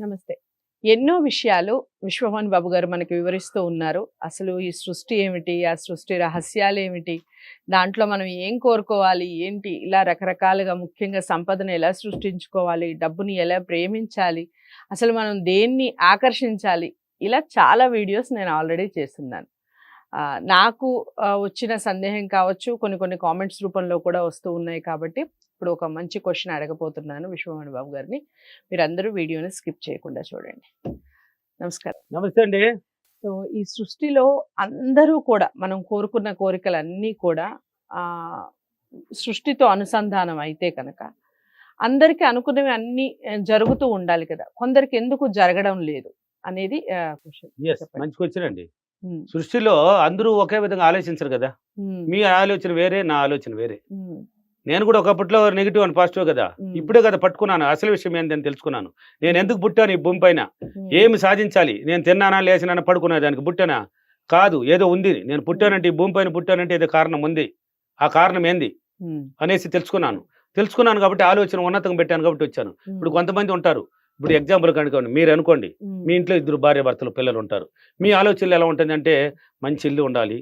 నమస్తే. ఎన్నో విషయాలు విశ్వభవన్ బాబు గారు మనకి వివరిస్తూ ఉన్నారు. అసలు ఈ సృష్టి ఏమిటి? ఆ సృష్టి రహస్యాలు ఏమిటి? దాంట్లో మనం ఏం కోరుకోవాలి? ఏంటి? ఇలా రకరకాలుగా ముఖ్యంగా సంపదను ఎలా సృష్టించుకోవాలి? డబ్బుని ఎలా ప్రేమించాలి? అసలు మనం దేన్ని ఆకర్షించాలి? ఇలా చాలా వీడియోస్ నేను ఆల్రెడీ చేస్తున్నాను. నాకు వచ్చిన సందేహం కావచ్చు కొన్ని కొన్ని కామెంట్స్ రూపంలో కూడా వస్తూ ఉన్నాయి కాబట్టి ఇప్పుడు ఒక మంచి క్వశ్చన్ అడగబోతున్నాను విశ్వమోహన్ బాబు గారిని. మీరందరూ వీడియోని స్కిప్ చేయకుండా చూడండి. నమస్కారం. నమస్తే అండి. సో ఈ సృష్టిలో అందరూ కూడా మనం కోరుకున్న కోరికలన్నీ కూడా ఆ సృష్టితో అనుసంధానం అయితే కనుక అందరికీ అనుకున్నవి అన్నీ జరుగుతూ ఉండాలి కదా. కొందరికి ఎందుకు జరగడం లేదు అనేది. మంచి క్వశ్చన్ అండి. సృష్టిలో అందరూ ఒకే విధంగా ఆలోచించరు కదా. మీ ఆలోచన వేరే నా ఆలోచన వేరే. నేను కూడా ఒకప్పట్లో నెగిటివ్ అని పాజిటివ్ కదా. ఇప్పుడే కదా పట్టుకున్నాను. అసలు విషయం ఏంటని తెలుసుకున్నాను. నేను ఎందుకు పుట్టాను ఈ భూమి పైన? ఏమి సాధించాలి? నేను తిన్నానా లేచినానా పడుకున్నా దానికి పుట్టానా? కాదు ఏదో ఉంది. నేను పుట్టానంటే ఈ భూమి పైన పుట్టానంటే ఏదో కారణం ఉంది. ఆ కారణం ఏంది? అనేసి తెలుసుకున్నాను. తెలుసుకున్నాను కాబట్టి ఆలోచన ఉన్నతంగా పెట్టాను కాబట్టి వచ్చాను. ఇప్పుడు కొంతమంది ఉంటారు. ఇప్పుడు ఎగ్జాంపుల్ కనుకోండి మీరు అనుకోండి. మీ ఇంట్లో ఇద్దరు భార్య భర్తలు పిల్లలు ఉంటారు. మీ ఆలోచనలు ఎలా ఉంటుందంటే మంచి ఇల్లు ఉండాలి.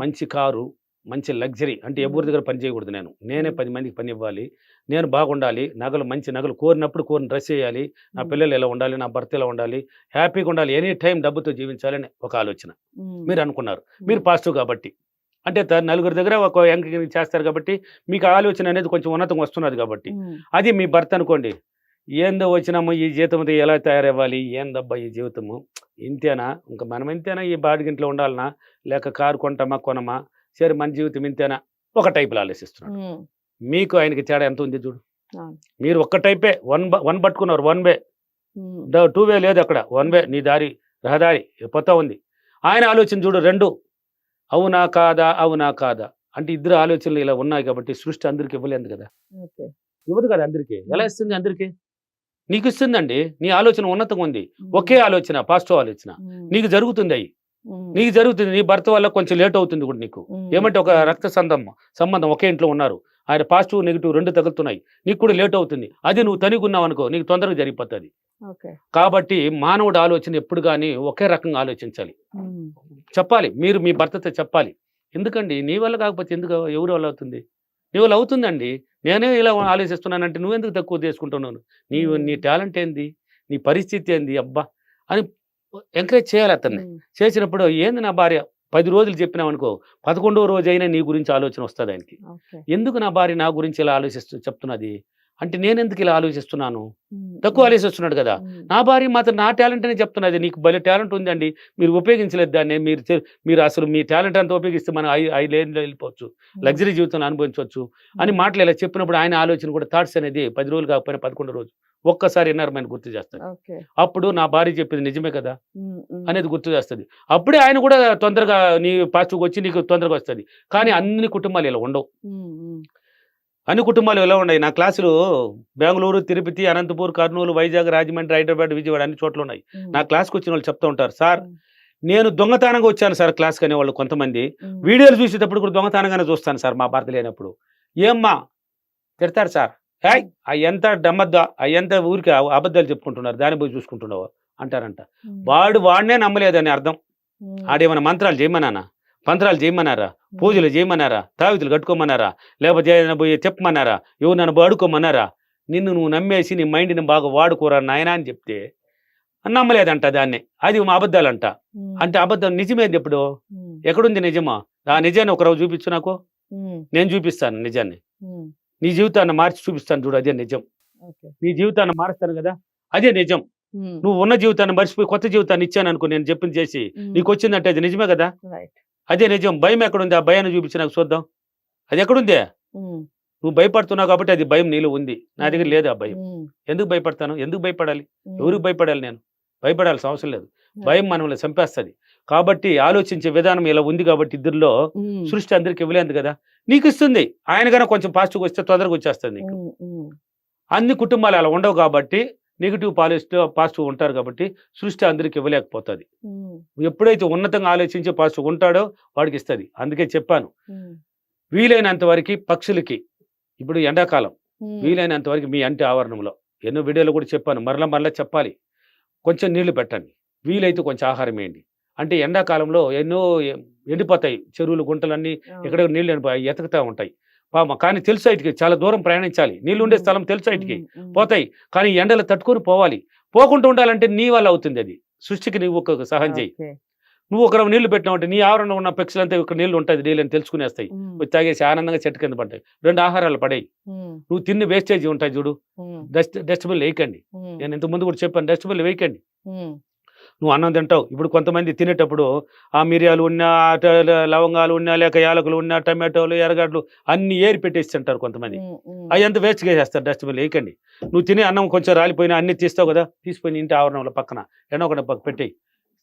మంచి కారు మంచి లగ్జరీ అంటే ఎవరి దగ్గర పని చేయకూడదు నేను. నేనే. పది మందికి పని ఇవ్వాలి. నేను బాగుండాలి. నగలు మంచి నగలు కోరినప్పుడు కోరిన డ్రెస్ చేయాలి. నా పిల్లలు ఎలా ఉండాలి? నా భర్త ఎలా ఉండాలి? హ్యాపీగా ఉండాలి. ఎనీ టైం డబ్బుతో జీవించాలని ఒక ఆలోచన. మీరు అనుకున్నారు. మీరు పాజిటివ్ కాబట్టి. అంటే నలుగురి దగ్గర ఒక ఎంక చేస్తారు కాబట్టి మీకు ఆలోచన అనేది కొంచెం ఉన్నతం వస్తున్నది కాబట్టి. అది మీ భర్త అనుకోండి. ఏందో వచ్చినాము ఈ జీతంతో ఎలా తయారవ్వాలి? ఏందబ్బా ఈ జీవితము? ఇంతేనా? ఇంకా మనం ఇంతేనా ఈ బాడిగింట్లో ఉండాలనా? లేక కారు కొంటామా కొనమా? సరే మన జీవితం ఇంతేనా? ఒక టైపులో ఆలోచిస్తున్నాడు. మీకు ఆయనకి తేడా ఎంత ఉంది చూడు. మీరు ఒక్క టైపే వన్ వన్ పట్టుకున్నారు వన్ వే. టూ వే లేదు అక్కడ వన్ వే నీ దారి రహదారి పోతా ఉంది. ఆయన ఆలోచన చూడు రెండు. అవునా కాదా అవునా కాదా? అంటే ఇద్దరు ఆలోచనలు ఇలా ఉన్నాయి కాబట్టి సృష్టి అందరికి ఇవ్వలేదు కదా. ఇవ్వదు కదా అందరికి. ఎలా ఇస్తుంది అందరికి? నీకు ఇస్తుందండి నీ ఆలోచన ఉన్నతంగా ఉంది. ఒకే ఆలోచన పాజిటివ్ ఆలోచన. నీకు జరుగుతుంది అయ్యి నీకు జరుగుతుంది నీ భర్త వల్ల కొంచెం లేట్ అవుతుంది కూడా నీకు. ఏమంటే ఒక రక్త సంబంధం సంబంధం ఒకే ఇంట్లో ఉన్నారు. ఆయన పాజిటివ్ నెగిటివ్ రెండు తగులుతున్నాయి. నీకు కూడా లేట్ అవుతుంది. అది నువ్వు తనిగున్నావు అనుకో నీకు తొందరగా జరిగిపోతుంది. కాబట్టి మానవుడు ఆలోచన ఎప్పుడు కానీ ఒకే రకంగా ఆలోచించాలి. చెప్పాలి మీరు మీ భర్తతో చెప్పాలి. ఎందుకండి? నీ వల్ల కాకపోతే ఎందుకు ఎవరి వల్ల అవుతుంది? నీ వల్ల అవుతుందండి. నేనే ఇలా ఆలోచిస్తున్నానంటే నువ్వెందుకు తక్కువ చేసుకుంటున్నాను నీ నీ టాలెంట్ ఏంది? నీ పరిస్థితి ఏంది? అబ్బా! అని ఎంకరేజ్ చేయాలి అతన్ని. చేసినప్పుడు ఏంది నా భార్య? పది రోజులు చెప్పినావు అనుకో పదకొండవ రోజు అయినా నీ గురించి ఆలోచన వస్తుంది ఆయనకి. ఎందుకు నా భార్య నా గురించి ఇలా ఆలోచిస్తూ చెప్తున్నది? అంటే నేను ఎందుకు ఇలా ఆలోచిస్తున్నాను? తక్కువ ఆలోచిస్తున్నాడు కదా. నా భార్య మాత్రం నా టాలెంట్ అనే చెప్తున్నది. నీకు భలే టాలెంట్ ఉందండి. మీరు ఉపయోగించలేదు దాన్ని. మీరు మీరు అసలు మీ టాలెంట్ అంతా ఉపయోగిస్తే మనం ఐ ఐ లేన్లో వెళ్ళిపోవచ్చు. లగ్జరీ జీవితాన్ని అనుభవించవచ్చు అని మాటలు ఇలా చెప్పినప్పుడు ఆయన ఆలోచన కూడా థాట్స్ అనేది పది రోజులు కాకపోయినా పదకొండు రోజు ఒక్కసారి ఎన్నరమైన గుర్తు చేస్తాడు ఓకే. అప్పుడు నా భార్య చెప్పింది నిజమే కదా? అనేది గుర్తు చేస్తుంది. అప్పుడే ఆయన కూడా తొందరగా నీ పాజిటివ్గా వచ్చి నీకు తొందరగా వస్తుంది. కానీ అన్ని కుటుంబాలు ఇలా ఉండవు. అన్ని కుటుంబాలు ఎలా ఉన్నాయి? నా క్లాసులు బెంగళూరు తిరుపతి అనంతపూర్ కర్నూలు వైజాగ్ రాజమండ్రి హైదరాబాద్ విజయవాడ అన్ని చోట్ల ఉన్నాయి. నా క్లాస్కి వచ్చిన వాళ్ళు చెప్తూ ఉంటారు సార్ నేను దొంగతనంగా వచ్చాను సార్ క్లాస్కి అనేవాళ్ళు కొంతమంది. వీడియోలు చూసేటప్పుడు కూడా దొంగతనంగానే చూస్తాను సార్ మా భర్త లేనప్పుడు ఏమ్మా తిడతారు సార్. హాయ్ ఎంత డమ్మద్దా ఎంత ఊరికి అబద్ధాలు చెప్పుకుంటున్నారు? దాన్ని పోయి చూసుకుంటున్నావు? అంటారంట. వాడు వాడినే నమ్మలేదని అర్థం. ఆడేమైనా మంత్రాలు చేయమన్నానా మంత్రాలు చేయమన్నారా? పూజలు చేయమన్నారా? తావితులు కట్టుకోమన్నారా? లేకపోతే ఏదైనా పోయి చెప్పమన్నారా? ఎవరు నన్ను అడుకోమన్నారా నిన్ను నువ్వు నమ్మేసి నీ మైండ్ని బాగా వాడుకోరా నాయనా అని చెప్తే నమ్మలేదంట దాన్ని. అది మా అబద్ధాలంట. అంటే అబద్ధం నిజమేది ఎప్పుడు ఎక్కడుంది నిజమా? ఆ నిజాన్ని ఒకరోజు చూపించు నాకు. నేను చూపిస్తాను నిజాన్ని. నీ జీవితాన్ని మార్చి చూపిస్తాను చూడు అదే నిజం. నీ జీవితాన్ని మారుస్తాను కదా? అదే నిజం. నువ్వు ఉన్న జీవితాన్ని మర్చిపోయి కొత్త జీవితాన్ని ఇచ్చాను అనుకో నేను చెప్పింది చేసి నీకు వచ్చిందంటే అది నిజమే కదా? అదే నిజం. భయం ఎక్కడుంది? ఆ భయాన్ని చూపించి నాకు చూద్దాం. అది ఎక్కడుంది? నువ్వు భయపడుతున్నావు కాబట్టి అది భయం నీలో ఉంది. నా దగ్గర లేదు ఆ భయం. ఎందుకు భయపడతాను? ఎందుకు భయపడాలి? ఎవరికి భయపడాలి నేను? భయపడాల్సిన అవసరం లేదు. భయం మనల్ని చంపేస్తుంది. కాబట్టి ఆలోచించే విధానం ఇలా ఉంది కాబట్టి ఇద్దరిలో సృష్టి అందరికి ఇవ్వలేదు కదా? నీకు ఇస్తుంది. ఆయన కొంచెం పాజిటివ్ వస్తే తొందరగా వచ్చేస్తుంది నీకు. అన్ని కుటుంబాలు అలా ఉండవు కాబట్టి నెగిటివ్ పాజిటివ్ పాజిటివ్ ఉంటారు కాబట్టి సృష్టి అందరికి ఇవ్వలేకపోతుంది. ఎప్పుడైతే ఉన్నతంగా ఆలోచించి పాజిటివ్ ఉంటాడో వాడికి ఇస్తుంది. అందుకే చెప్పాను. వీలైనంత వరకు పక్షులకి ఇప్పుడు ఎండాకాలం వీలైనంత వరకు మీ అంటి ఆవరణంలో ఎన్నో వీడియోలు కూడా చెప్పాను మరలా మరలా చెప్పాలి. కొంచెం నీళ్ళు పెట్టండి. వీలైతే కొంచెం ఆహారం వేయండి. అంటే ఎండాకాలంలో ఎన్నో ఎండిపోతాయి చెరువులు గుంటలన్నీ ఎక్కడ నీళ్ళు ఎండిపోయి ఎతకుతా ఉంటాయి. పాపం. కానీ తెలుసు ఇటుకి చాలా దూరం ప్రయాణించాలి. నీళ్ళు ఉండే స్థలం తెలుసు ఇటుకి పోతాయి. కానీ ఎండలు తట్టుకొని పోవాలి. పోకుండా ఉండాలంటే నీ వల్ల అవుతుంది అది. సృష్టికి నువ్వు ఒక సహాయం చేయి. నువ్వు ఒకరు నీళ్ళు పెట్టినావంటే నీ ఆవరణ ఉన్న పక్షులంతా ఇక్కడ నీళ్ళు ఉంటుంది నీళ్ళు అని తెలుసుకునేస్తాయి తాగేసి ఆనందంగా చెట్టు కింద పడతాయి రెండు ఆహారాలు పడాయి. నువ్వు తిన్న వేస్టేజ్ ఉంటాయి చూడు. డస్ట్ డస్ట్బిన్ వేయకండి. నేను ఇంత ముందు కూడా చెప్పాను డస్ట్బిన్ వేయకండి. నువ్వు అన్నం తింటావు. ఇప్పుడు కొంతమంది తినేటప్పుడు ఆ మిరియాలు ఉన్నా లవంగాలు ఉన్నా లేక యాలకులు ఉన్నా టమాటోలు ఎర్రగడ్డలు అన్ని ఏరి పెట్టేసి తింటారు కొంతమంది. అవి ఎంత వేస్ట్ చేసేస్తారు డస్ట్బిన్ వేయకండి నువ్వు తినే అన్నం కొంచెం రాలిపోయినా అన్ని తీస్తావు కదా? తీసుకొని ఇంటి ఆవరణంలో పక్కన. ఎన్నో ఒకటి పక్క పెట్టేయి.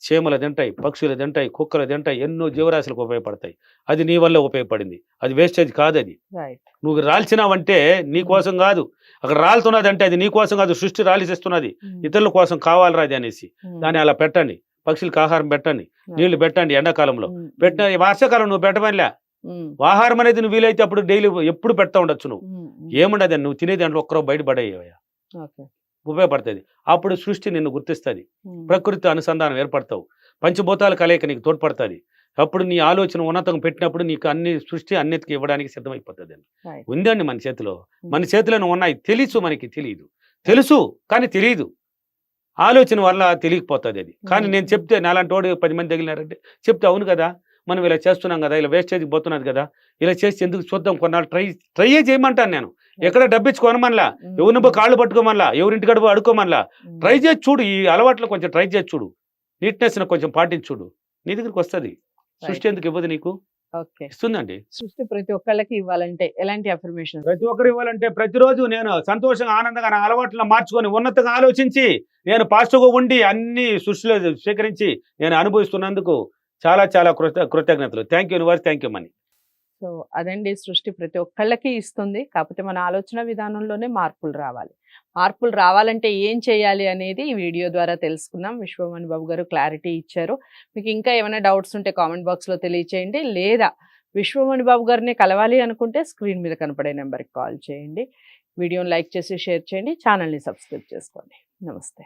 చీమలు తింటాయి పక్షులు తింటాయి కుక్కలు తింటాయి ఎన్నో జీవరాశులకు ఉపయోగపడతాయి. అది నీ వల్ల ఉపయోగపడింది. అది వేస్టేజ్ కాదు అది నువ్వు రాల్చినావంటే నీ కోసం కాదు. అక్కడ రాలుతున్నది అంటే అది నీ కోసం కాదు. సృష్టి రాలిసిస్తున్నది. ఇతరుల కోసం కావాలరా అది అనేసి. దాన్ని అలా పెట్టండి. పక్షులకు ఆహారం పెట్టండి. నీళ్ళు పెట్టండి ఎండాకాలంలో. పెట్టిన వర్షాకాలం నువ్వు పెట్టమనిలే ఆహారం అనేది నువ్వు వీలైతే అప్పుడు డైలీ ఎప్పుడు పెడతా ఉండొచ్చు నువ్వు. ఏముండదు నువ్వు తినే దాంట్లో ఒక్కరో బయట పడేయవయ్యా. ఓకే ఉపయోగపడుతుంది. అప్పుడు సృష్టి నిన్ను గుర్తిస్తుంది. ప్రకృతి అనుసంధానం ఏర్పడతావు. పంచభూతాల కలయిక నీకు తోడ్పడుతుంది. అప్పుడు నీ ఆలోచన ఉన్నతంగా పెట్టినప్పుడు నీకు అన్ని సృష్టి అన్నిటికీ ఇవ్వడానికి సిద్ధమైపోతుంది Right. ఉందండి మన చేతిలో. మన చేతిలో ఉన్నాయి. తెలుసు మనకి తెలియదు తెలుసు కానీ తెలియదు ఆలోచన వల్ల తెలియకపోతుంది అది. కానీ. నేను చెప్తే నాలాంటి వాడు పది మంది తగిలినారంటే చెప్తే అవును కదా. మనం ఇలా చేస్తున్నాం కదా ఇలా వేస్టేజ్ పోతున్నది కదా ఇలా చేసి ఎందుకు చూద్దాం కొన్నాళ్ళు? ట్రై ట్రై చేయమంటాను నేను. ఎక్కడ డబ్బిచ్చుకోనమనలా? ఎవరిని పోయి కాళ్ళు పట్టుకోమనలా? ఎవరింటి గడుపు అడుకోమనలా ట్రై చేసి చూడు ఈ అలవాట్లు కొంచెం ట్రై చేసి చూడు. నీట్నెస్ కొంచెం పాటించి చూడు. నీ దగ్గరికి వస్తుంది. సృష్టి ఎందుకు ఇవ్వదు నీకు? ఇస్తుందండి. సృష్టి ప్రతి ఒక్కళ్ళకి ఇవ్వాలంటే ఎలాంటి అఫర్మేషన్ ప్రతి ఒక్కరు ఇవ్వాలంటే ప్రతిరోజు నేను సంతోషంగా ఆనందంగా నా అలవాట్లను మార్చుకొని ఉన్నతంగా ఆలోచించి నేను పాజిటివ్గా ఉండి అన్ని సృష్టిలో స్వీకరించి నేను అనుభవిస్తున్నందుకు చాలా చాలా కృత కృతజ్ఞతలు. Thank you universe thank you money. So అదండి సృష్టి ప్రతి ఒక్కళ్ళకి ఇస్తుంది. కాకపోతే మన ఆలోచన విధానంలోనే మార్పులు రావాలి. మార్పులు రావాలంటే ఏం చేయాలి అనేది ఈ వీడియో ద్వారా తెలుసుకున్నాం విశ్వమణి బాబు గారు క్లారిటీ ఇచ్చారు. మీకు ఇంకా ఏమైనా డౌట్స్ ఉంటే కామెంట్ బాక్స్లో తెలియచేయండి. లేదా విశ్వమణి బాబు గారిని కలవాలి అనుకుంటే స్క్రీన్ మీద కనపడే నెంబర్కి కాల్ చేయండి. వీడియోని లైక్ చేసి షేర్ చేయండి. ఛానల్ని సబ్స్క్రైబ్ చేసుకోండి. నమస్తే.